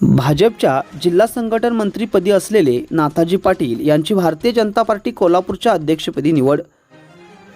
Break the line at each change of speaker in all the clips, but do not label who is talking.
भाजपच्या जिल्हा संघटन मंत्रीपदी असलेले नाथाजी पाटील यांची भारतीय जनता पार्टी कोल्हापूरच्या अध्यक्षपदी निवड.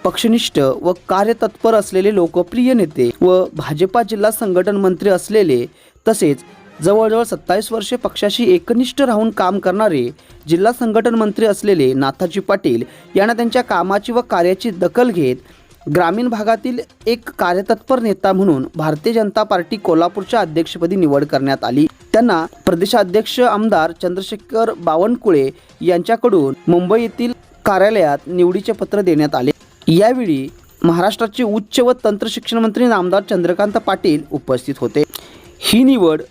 पक्षनिष्ठ व कार्यतत्पर असलेले लोकप्रिय नेते व भाजपा जिल्हा संघटन मंत्री असलेले तसेच जवळजवळ सत्तावीस वर्षे पक्षाशी एकनिष्ठ राहून काम करणारे जिल्हा संघटन मंत्री असलेले नाथाजी पाटील यांना त्यांच्या कामाची व कार्याची दखल घेत ग्रामीण भागातील एक कार्यतत्पर नेता म्हणून भारतीय जनता पार्टी कोल्हापूरच्या अध्यक्षपदी निवड करण्यात आली. त्यांना प्रदेशाध्यक्ष आमदार चंद्रशेखर बावनकुळे यांच्याकडून मुंबई येथील कार्यालयात निवडीचे पत्र देण्यात आले. यावेळी महाराष्ट्राचे उच्च व तंत्रशिक्षण मंत्री नामदार चंद्रकांत पाटील उपस्थित होते. ही निवड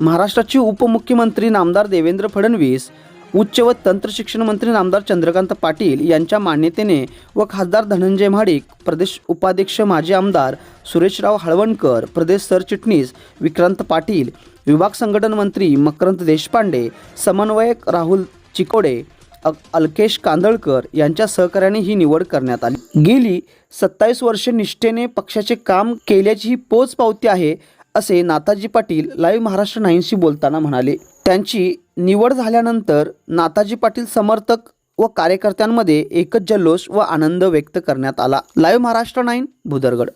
महाराष्ट्राचे उपमुख्यमंत्री नामदार देवेंद्र फडणवीस उच्च व तंत्र शिक्षण मंत्री नामदार चंद्रकांत पाटील यांच्या मान्यतेने व खासदार धनंजय महाडिक प्रदेश उपाध्यक्ष माजी आमदार सुरेशराव हळवणकर प्रदेश सरचिटणीस विक्रांत पाटील विभाग संघटन मंत्री मकरंद देशपांडे समन्वयक राहुल चिकोडे अ- अल्केश कांदळकर यांच्या सहकार्याने ही निवड करण्यात आली. गेली सत्तावीस वर्षे निष्ठेने पक्षाचे काम केल्याची ही पोच पावती आहे असे नाताजी पाटील लाईव्ह महाराष्ट्र नाईनशी बोलताना म्हणाले. त्यांची निवड झाल्यानंतर नाताजी पाटील समर्थक व कार्यकर्त्यांमध्ये एकच जल्लोष व आनंद व्यक्त करण्यात आला. Live Maharashtra nine Bhudargad.